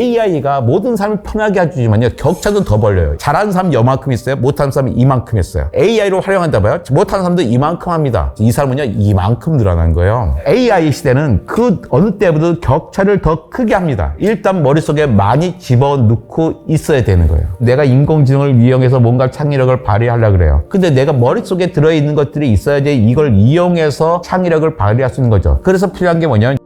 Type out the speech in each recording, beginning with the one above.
AI가 모든 사람을 편하게 해주지만요. 격차도 더 벌려요. 잘하는 사람 이만큼 있어요. 못하는 사람이 이만큼 있어요. AI로 활용한다 봐요. 못하는 사람도 이만큼 합니다. 이 사람은요, 이만큼 늘어난 거예요. AI 시대는 그 어느 때보다 격차를 더 크게 합니다. 일단 머릿속에 많이 집어넣고 있어야 되는 거예요. 내가 인공지능을 이용해서 뭔가 창의력을 발휘하려고 그래요. 근데 내가 머릿속에 들어있는 것들이 있어야지 이걸 이용해서 창의력을 발휘할 수 있는 거죠. 그래서 필요한 게 뭐냐면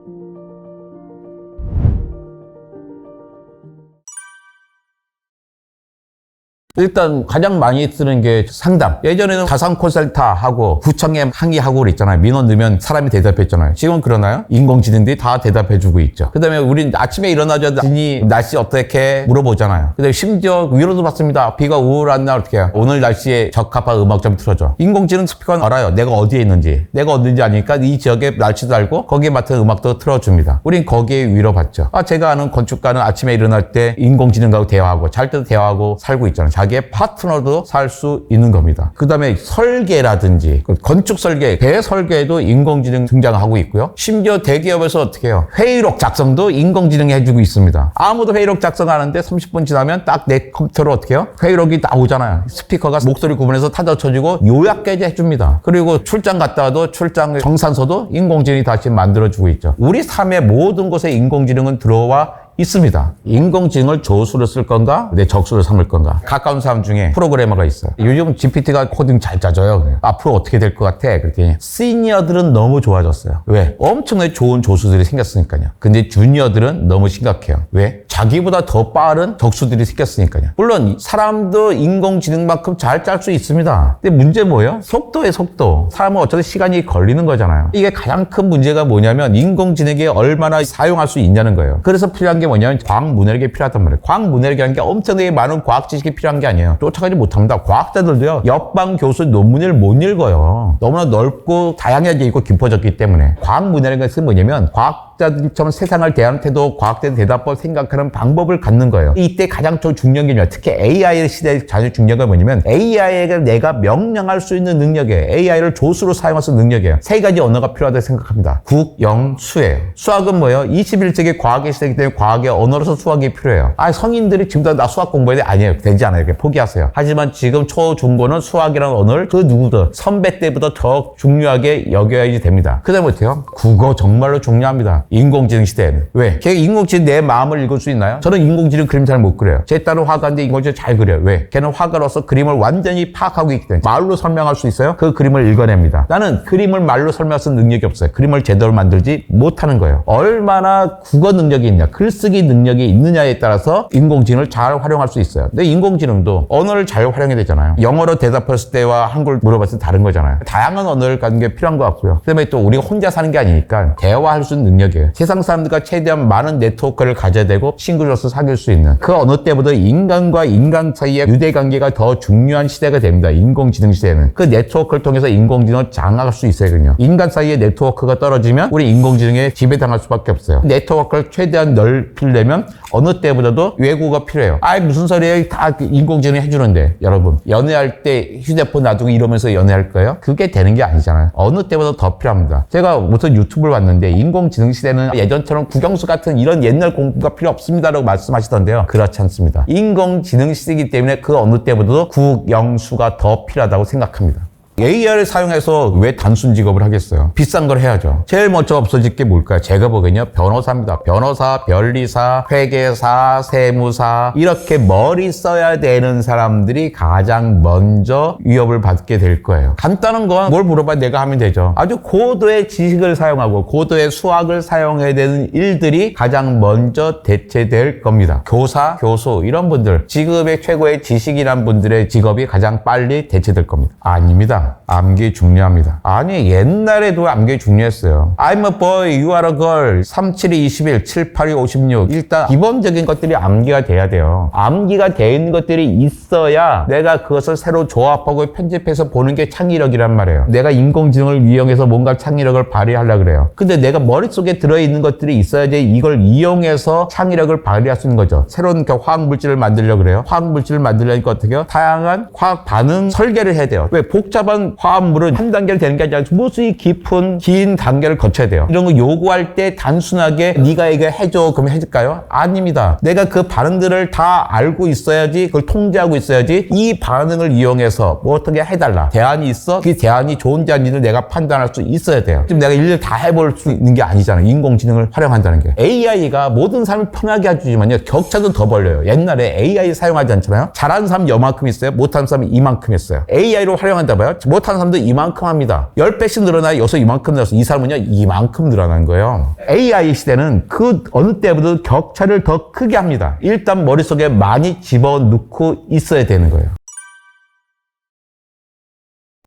일단 가장 많이 쓰는 게 상담. 예전에는 가상 콘설타하고 구청에 항의하고 그랬잖아요. 민원 넣으면 사람이 대답했잖아요. 지금은 그러나요? 인공지능들이 다 대답해주고 있죠. 그 다음에 우린 아침에 일어나자니 날씨 어떻게 물어보잖아요. 그 다음에 심지어 위로도 받습니다. 비가 우울한 날 어떻게 해요? 오늘 날씨에 적합한 음악 좀 틀어줘. 인공지능 스피커는 알아요. 내가 어디에 있는지. 내가 어딘지 아니까 이 지역의 날씨도 알고 거기에 맞는 음악도 틀어줍니다. 우린 거기에 위로받죠. 아, 제가 아는 건축가는 아침에 일어날 때 인공지능하고 대화하고 잘 때도 대화하고 살고 있잖아요. 자기의 파트너도 살 수 있는 겁니다. 그 다음에 설계라든지 그 건축 설계, 배 설계에도 인공지능 등장하고 있고요. 심지어 대기업에서 어떻게 해요? 회의록 작성도 인공지능이 해주고 있습니다. 아무도 회의록 작성하는데 30분 지나면 딱 내 컴퓨터로 어떻게 해요? 회의록이 나오잖아요. 스피커가 목소리 구분해서 타자 쳐주고 요약까지 해줍니다. 그리고 출장 갔다 와도 출장 정산서도 인공지능이 다시 만들어주고 있죠. 우리 삶의 모든 곳에 인공지능은 들어와 있습니다. 인공지능을 조수로 쓸 건가? 내 적수로 삼을 건가? 가까운 사람 중에 프로그래머가 있어요. 요즘 GPT가 코딩 잘 짜줘요. 앞으로 어떻게 될 것 같아? 그랬더니 시니어들은 너무 좋아졌어요. 왜? 엄청나게 좋은 조수들이 생겼으니까요. 근데 주니어들은 너무 심각해요. 왜? 자기보다 더 빠른 적수들이 생겼으니까요. 물론 사람도 인공지능만큼 잘 짤 수 있습니다. 근데 문제 뭐예요? 속도의 속도. 사람은 어차피 시간이 걸리는 거잖아요. 이게 가장 큰 문제가 뭐냐면 인공지능이 얼마나 사용할 수 있냐는 거예요. 그래서 필요한 게 뭐냐면 과학 문해력이 필요하단 말이에요. 과학 문해력이라는 게 엄청나게 많은 과학 지식이 필요한 게 아니에요. 쫓아가지 못합니다. 과학자들도요. 옆방 교수 논문을 못 읽어요. 너무나 넓고 다양하게 있고 깊어졌기 때문에 과학 문해력은 뭐냐면 과학 과학자들처럼 세상을 대하는 태도, 과학자의 대답법 생각하는 방법을 갖는 거예요. 이때 가장 좀 중요한 게 뭐냐. 특히 AI 시대의 가장 중요한 건 뭐냐면 AI에게 내가 명령할 수 있는 능력이에요. AI를 조수로 사용할 수 있는 능력이에요. 세 가지 언어가 필요하다고 생각합니다. 국, 영, 수예요. 수학은 뭐예요? 21세기 과학의 시대이기 때문에 과학의 언어로서 수학이 필요해요. 아, 성인들이 지금 다나 수학 공부해야 돼? 아니에요. 되지 않아요. 포기하세요. 하지만 지금 초, 중 고는 수학이라는 언어를 그 누구도 선배 때보다 더 중요하게 여겨야지 됩니다. 그 다음에 어때요? 국어 정말로 중요합니다. 인공지능 시대에는. 왜? 걔 인공지능 내 마음을 읽을 수 있나요? 저는 인공지능 그림 잘 못 그려요. 제 딸은 화가인데 인공지능 잘 그려요. 왜? 걔는 화가로서 그림을 완전히 파악하고 있기 때문에. 말로 설명할 수 있어요? 그 그림을 읽어냅니다. 나는 그림을 말로 설명할 수 있는 능력이 없어요. 그림을 제대로 만들지 못하는 거예요. 얼마나 국어 능력이 있냐, 글쓰기 능력이 있느냐에 따라서 인공지능을 잘 활용할 수 있어요. 근데 인공지능도 언어를 잘 활용해야 되잖아요. 영어로 대답했을 때와 한글 물어봤을 때 다른 거잖아요. 다양한 언어를 갖는 게 필요한 것 같고요. 그다음에 또 우리가 혼자 사는 게 아니니까 대화할 수 있는 능력이 에요. 세상 사람들과 최대한 많은 네트워크를 가져야 되고 친구로서 사귈 수 있는 그 어느 때보다 인간과 인간 사이의 유대 관계가 더 중요한 시대가 됩니다. 인공지능 시대는 그 네트워크를 통해서 인공지능을 장악할 수 있어야거든요. 인간 사이의 네트워크가 떨어지면 우리 인공지능에 지배당할 수밖에 없어요. 네트워크를 최대한 넓히려면 어느 때보다도 외국어가 필요해요. 아이 무슨 소리예요? 다 인공지능이 해주는데 여러분 연애할 때 휴대폰 놔두고 이러면서 연애할 거예요? 그게 되는 게 아니잖아요. 어느 때보다 더 필요합니다. 제가 무슨 유튜브를 봤는데 인공지능 시대 는 예전처럼 국영수 같은 이런 옛날 공부가 필요 없습니다라고 말씀하시던데요. 그렇지 않습니다. 인공지능 시대이기 때문에 그 어느 때보다도 국영수가 더 필요하다고 생각합니다. AI를 사용해서 왜 단순 직업을 하겠어요? 비싼 걸 해야죠. 제일 먼저 없어질 게 뭘까요? 제가 보기엔요. 변호사입니다. 변호사, 변리사, 회계사, 세무사 이렇게 머리 써야 되는 사람들이 가장 먼저 위협을 받게 될 거예요. 간단한 건 뭘 물어봐 내가 하면 되죠. 아주 고도의 지식을 사용하고 고도의 수학을 사용해야 되는 일들이 가장 먼저 대체될 겁니다. 교사, 교수 이런 분들 직업의 최고의 지식이란 분들의 직업이 가장 빨리 대체될 겁니다. 아닙니다. 암기 중요합니다. 아니 옛날에도 암기 중요했어요. I'm a boy, you are a girl. 37이 21, 78이 56. 일단 기본적인 것들이 암기가 돼야 돼요. 암기가 돼 있는 것들이 있어야 내가 그것을 새로 조합하고 편집해서 보는 게 창의력이란 말이에요. 내가 인공지능을 이용해서 뭔가 창의력을 발휘하려 그래요. 근데 내가 머릿속에 들어있는 것들이 있어야지 이걸 이용해서 창의력을 발휘할 수 있는 거죠. 새로운 그 화학 물질을 만들려 그래요. 화학 물질을 만들려니까 어떻게 해요? 다양한 화학 반응 설계를 해야 돼요. 왜 복잡한 무식한 화합물은 한 단계를 되는 게 아니라 무수히 깊은 긴 단계를 거쳐야 돼요. 이런 거 요구할 때 단순하게 네가 이거 해줘 그러면 해줄까요? 아닙니다. 내가 그 반응들을 다 알고 있어야지 그걸 통제하고 있어야지 이 반응을 이용해서 뭐 어떻게 해달라. 대안이 있어? 그 대안이 좋은지 아닌지를 내가 판단할 수 있어야 돼요. 지금 내가 일을 다 해볼 수 있는 게 아니잖아요. 인공지능을 활용한다는 게. AI가 모든 사람을 편하게 해주지만요. 격차도 더 벌려요. 옛날에 AI 사용하지 않잖아요. 잘하는 사람이 요만큼 있어요. 못하는 사람이 이만큼 있어요. AI로 활용한다 봐요. 못하는 사람도 이만큼 합니다. 10배씩 늘어나요. 여기서 이만큼 늘어서 이 사람은요. 이만큼 늘어난 거예요. AI 시대는 그 어느 때보다 격차를 더 크게 합니다. 일단 머릿속에 많이 집어넣고 있어야 되는 거예요.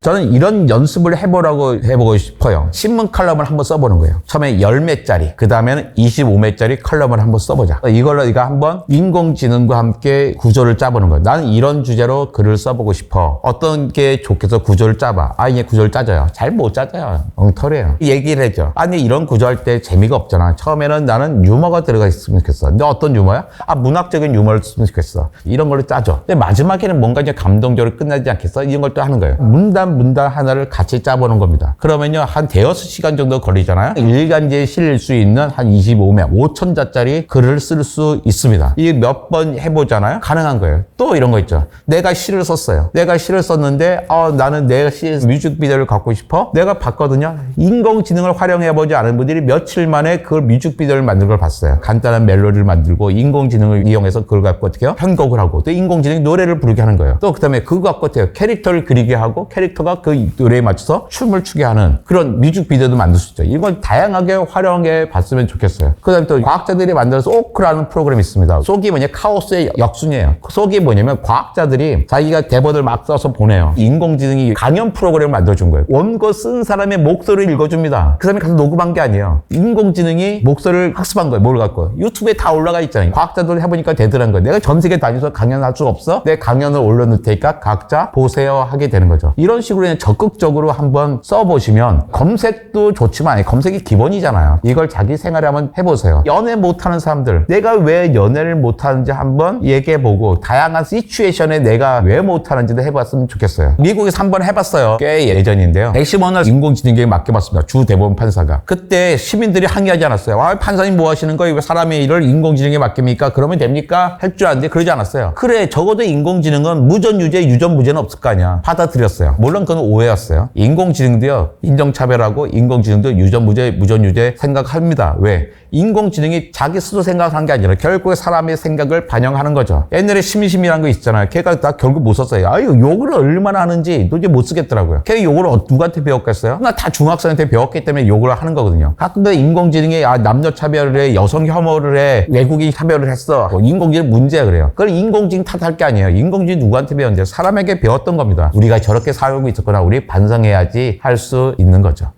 저는 이런 연습을 해보라고 해보고 싶어요. 신문 칼럼을 한번 써보는 거예요. 처음에 10매짜리, 그 다음에는 25매짜리 칼럼을 한번 써보자. 이걸로 네가 한번 인공지능과 함께 구조를 짜보는 거예요. 나는 이런 주제로 글을 써보고 싶어. 어떤 게 좋겠어? 구조를 짜봐. 아, 이게 구조를 짜져요. 잘 못 짜져요. 엉터리예요. 얘기를 해줘. 아니, 이런 구조할 때 재미가 없잖아. 처음에는 나는 유머가 들어가 있으면 좋겠어. 근데 어떤 유머야? 아, 문학적인 유머를 쓰면 좋겠어. 이런 걸로 짜줘. 근데 마지막에는 뭔가 이제 감동적으로 끝나지 않겠어? 이런 걸 또 하는 거예요. 문단 문단 하나를 같이 짜보는 겁니다. 그러면요, 한 대여섯 시간 정도 걸리잖아요. 일간지에 실릴 수 있는 한 25매, 5천자짜리 글을 쓸 수 있습니다. 이게 몇 번 해보잖아요. 가능한 거예요. 또 이런 거 있죠. 내가 시를 썼어요. 내가 시를 썼는데, 어, 나는 내가 시 뮤직비디오를 갖고 싶어? 내가 봤거든요. 인공지능을 활용해보지 않은 분들이 며칠 만에 그 뮤직비디오를 만든 걸 봤어요. 간단한 멜로디를 만들고, 인공지능을 이용해서 그걸 갖고 어떻게 해요? 편곡을 하고, 또 인공지능이 노래를 부르게 하는 거예요. 또 그 다음에 그거 갖고 어떻게 해요? 캐릭터를 그리게 하고, 캐릭터 가 그 노래에 맞춰서 춤을 추게 하는 그런 뮤직 비디오도 만들 수 있죠. 이건 다양하게 활용해 봤으면 좋겠어요. 그 다음에 또 과학자들이 만들어서 오크라는 프로그램이 있습니다. 속이 뭐냐? 카오스의 역순이에요. 그 속이 뭐냐면 과학자들이 자기가 대본을 막 써서 보내요. 인공지능이 강연 프로그램을 만들어준 거예요. 원고 쓴 사람의 목소리를 읽어줍니다. 그 사람이 가서 녹음한 게 아니에요. 인공지능이 목소리를 학습한 거예요. 뭘 갖고. 유튜브에 다 올라가 있잖아요. 과학자들 해보니까 되더란 거예요. 내가 전 세계 다니면서 강연할 수 없어? 내 강연을 올려놓을 테니까 각자 보세요 하게 되는 거죠. 이런 식으로 그냥 적극적으로 한번 써보시면 검색도 좋지만 검색이 기본이잖아요. 이걸 자기 생활에 한번 해보세요. 연애 못하는 사람들, 내가 왜 연애를 못하는지 한번 얘기해보고 다양한 시츄에이션에 내가 왜 못하는지도 해봤으면 좋겠어요. 미국에서 한번 해봤어요. 꽤 예전인데요. 백시먼을 인공지능에게 맡겨봤습니다. 주 대법원 판사가. 그때 시민들이 항의하지 않았어요. 아, 판사님 뭐 하시는 거예요? 왜 사람의 일을 인공지능에 맡깁니까? 그러면 됩니까? 할 줄 아는데 그러지 않았어요. 그래, 적어도 인공지능은 무전 유죄, 유전 무죄는 없을 거 아니야. 받아들였어요. 물론 그건 오해였어요. 인공지능도요, 인정차별하고 인공지능도 유전무죄, 무전유죄 생각합니다. 왜? 인공지능이 자기 스스로 생각한 게 아니라 결국에 사람의 생각을 반영하는 거죠. 옛날에 심심이라는 거 있잖아요. 걔가 나 결국 못 썼어요. 아유, 욕을 얼마나 하는지 도저히 못 쓰겠더라고요. 걔 욕을 어- 누구한테 배웠겠어요? 나 다 중학생한테 배웠기 때문에 욕을 하는 거거든요. 가끔도 인공지능이 아, 남녀 차별을 해, 여성 혐오를 해, 외국인 차별을 했어. 뭐 인공지능 문제야 그래요. 그걸 인공지능 탓할 게 아니에요. 인공지능 누구한테 배웠는데 사람에게 배웠던 겁니다. 우리가 저렇게 살고 있었구나. 우리 반성해야지 할 수 있는 거죠.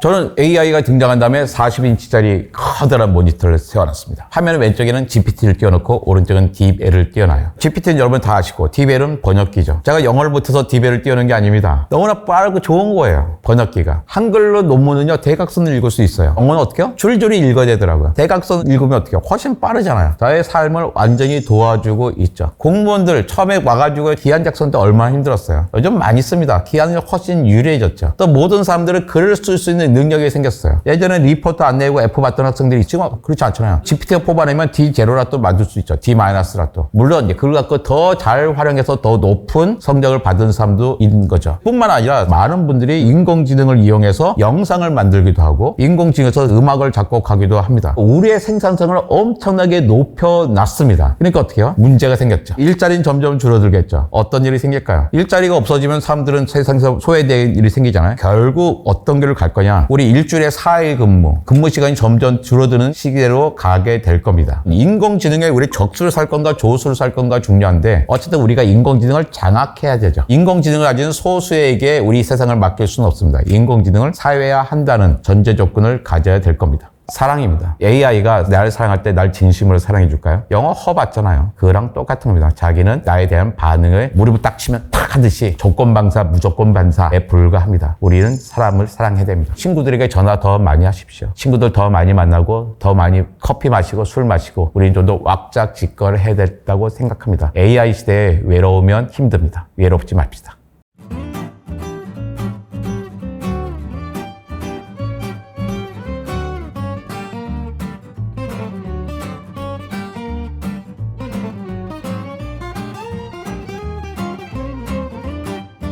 저는 AI가 등장한 다음에 40인치짜리 커다란 모니터를 세워놨습니다. 화면 왼쪽에는 GPT를 띄워놓고 오른쪽은 DeepL을 띄워놔요. GPT는 여러분 다 아시고 DeepL은 번역기죠. 제가 영어를 못해서 DeepL을 띄우는 게 아닙니다. 너무나 빠르고 좋은 거예요. 번역기가. 한글로 논문은요 대각선을 읽을 수 있어요. 영어는 어떻게 요 줄줄이 읽어야 되더라고요. 대각선 읽으면 어떻게 요 훨씬 빠르잖아요. 저의 삶을 완전히 도와주고 있죠. 공무원들 처음에 와가지고 기한 작성 때 얼마나 힘들었어요. 요즘 많이 씁니다. 기한이 훨씬 유리해졌죠. 또 모든 사람들은 글을 쓸 수 있는 능력이 생겼어요. 예전에 리포트 안 내고 F 받던 학생들이 지금 그렇지 않잖아요. GPT가 뽑아내면 D0라도 만들 수 있죠. D-라도. 물론 이제 그걸 갖고 더 잘 활용해서 더 높은 성적을 받은 사람도 있는 거죠. 뿐만 아니라 많은 분들이 인공지능을 이용해서 영상을 만들기도 하고 인공지능에서 음악을 작곡하기도 합니다. 우리의 생산성을 엄청나게 높여놨습니다. 그러니까 어떻게 해요? 문제가 생겼죠. 일자리는 점점 줄어들겠죠. 어떤 일이 생길까요? 일자리가 없어지면 사람들은 세상에서 소외될 일이 생기잖아요. 결국 어떤 길을 갈 거냐? 우리 일주일에 4일 근무, 근무 시간이 점점 줄어드는 시기로 가게 될 겁니다. 인공지능에 우리 적수를 살 건가 조수를 살 건가 중요한데 어쨌든 우리가 인공지능을 장악해야 되죠. 인공지능을 가지는 소수에게 우리 세상을 맡길 수는 없습니다. 인공지능을 사회화 한다는 전제 조건을 가져야 될 겁니다. 사랑입니다. AI가 나를 사랑할 때 날 진심으로 사랑해 줄까요? 영어 허 봤잖아요. 그거랑 똑같은 겁니다. 자기는 나에 대한 반응을 무릎을 딱 치면 탁 하듯이 조건 방사, 무조건 반사에 불과합니다. 우리는 사람을 사랑해야 됩니다. 친구들에게 전화 더 많이 하십시오. 친구들 더 많이 만나고 더 많이 커피 마시고 술 마시고 우리는 좀 더 왁작지껄 해야 된다고 생각합니다. AI 시대에 외로우면 힘듭니다. 외롭지 맙시다.